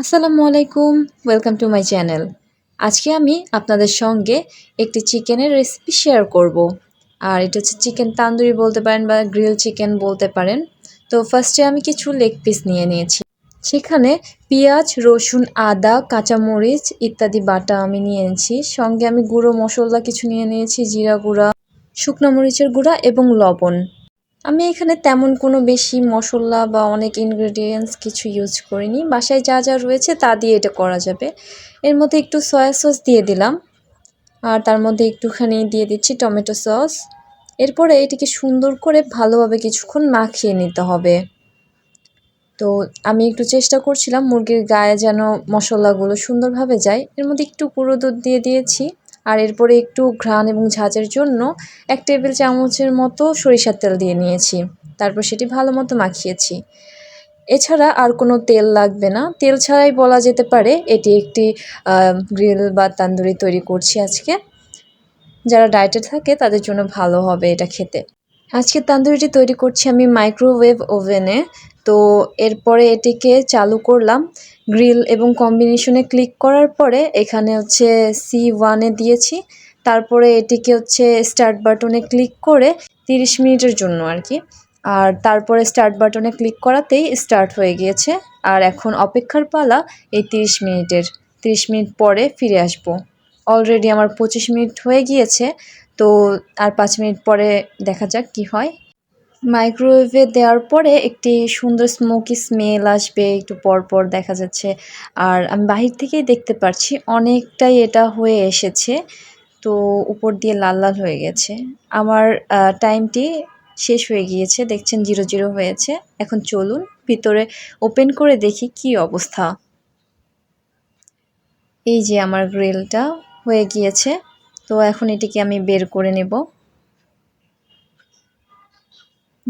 আসসালামু আলাইকুম welcome to my channel আজকে আমি আপনাদের সঙ্গে একটি চিকেনের রেসিপি শেয়ার করব। আর এটা হচ্ছে চিকেন তান্দুরি বলতে পারেন বা গ্রিল চিকেন বলতে পারেন। তো ফার্স্টে আমি কিছু লেগ পিস নিয়ে নিয়েছি। সেখানে পেঁয়াজ, রসুন, আদা, কাঁচামরিচ ইত্যাদি বাটা আমি নিয়েছি সঙ্গে আমি গুঁড়ো মশলা কিছু নিয়ে নিয়েছি, জিরা গুঁড়া, শুকনো মরিচের গুঁড়া এবং লবণ। আমি এখানে তেমন কোনো বেশি মশলা বা অনেক ইনগ্রেডিয়েন্টস কিছু ইউজ করিনি। বাসায় যা যা রয়েছে তা দিয়ে এটা করা যাবে। এর মধ্যে একটু সয়া সস দিয়ে দিলাম। আর তার মধ্যে একটুখানি দিয়ে দিচ্ছি টমেটো সস এরপরে এটিকে সুন্দর করে ভালোভাবে কিছুক্ষণ মাখিয়ে নিতে হবে। তো আমি একটু চেষ্টা করছিলাম মুরগির গায়ে যেন মশলাগুলো সুন্দরভাবে যায়। এর মধ্যে একটু গুঁড়ো দুধ দিয়ে দিয়েছি। আর এরপরে একটু ঘ্রাণ এবং ঝাঁঝের জন্য এক টেবিল চামচের মতো সরিষার তেল দিয়ে নিয়েছি। তারপর সেটি ভালো মতো মাখিয়েছি। এছাড়া আর কোনো তেল লাগবে না। তেল ছাড়াই বলা যেতে পারে এটি একটি গ্রিল বা তান্দুরি তৈরি করছি আজকে। যারা ডায়েটে থাকে তাদের জন্য ভালো হবে এটা খেতে। আজকে তান্দুরিটি তৈরি করছি আমি মাইক্রোওয়েভ ওভেনে। তো এরপরে এটিকে চালু করলাম। গ্রিল এবং কম্বিনেশনে ক্লিক করার পরে এখানে হচ্ছে সি ওয়ানে দিয়েছি। তারপরে এটিকে হচ্ছে স্টার্ট বাটনে ক্লিক করে তিরিশ মিনিটের জন্য আর কি। আর তারপরে স্টার্ট বাটনে ক্লিক করাতেই স্টার্ট হয়ে গিয়েছে। আর এখন অপেক্ষার পালা এই তিরিশ মিনিটের। তিরিশ মিনিট পরে ফিরে আসব। অলরেডি আমার পঁচিশ মিনিট হয়ে গিয়েছে। তো আর পাঁচ মিনিট পরে দেখা যাক কি হয়। মাইক্রোওয়েভে দেওয়ার পরে একটি সুন্দর স্মোকি স্মেল আসবে, একটু পর পর দেখা যাচ্ছে। আর আমি বাহির থেকেই দেখতে পাচ্ছি অনেকটাই এটা হয়ে এসেছে। তো উপর দিয়ে লাল লাল হয়ে গেছে। আমার টাইমটি শেষ হয়ে গিয়েছে, দেখছেন জিরো জিরো হয়েছে। এখন চলুন, ভিতরে ওপেন করে দেখি কি অবস্থা। এই যে আমার গ্রিলটা হয়ে গিয়েছে। তো এখন এটিকে আমি বের করে নেব।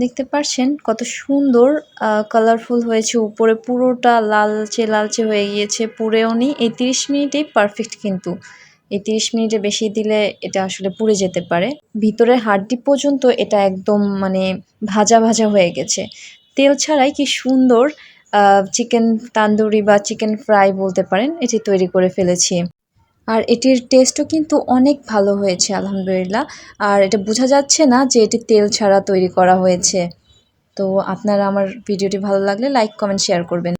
দেখতে পাচ্ছেন কত সুন্দর কালারফুল হয়েছে। উপরে পুরোটা লালচে লালচে হয়ে গিয়েছে। পুরেও নি। এই তিরিশ মিনিটেই পারফেক্ট কিন্তু। এই তিরিশ মিনিটে বেশি দিলে এটা আসলে পুড়ে যেতে পারে। ভিতরে হাড্ডি পর্যন্ত এটা একদম মানে ভাজা ভাজা হয়ে গেছে। তেল ছাড়াই কি সুন্দর চিকেন তান্দুরি বা চিকেন ফ্রাই বলতে পারেন, এটি তৈরি করে ফেলেছি। আর এটির টেস্টও কিন্তু অনেক ভালো হয়েছে, আলহামদুলিল্লাহ। আর এটা বোঝা যাচ্ছে না যে এটি তেল ছাড়া তৈরি করা হয়েছে। তো আপনারা আমার ভিডিওটি ভালো লাগলে লাইক কমেন্ট শেয়ার করবেন।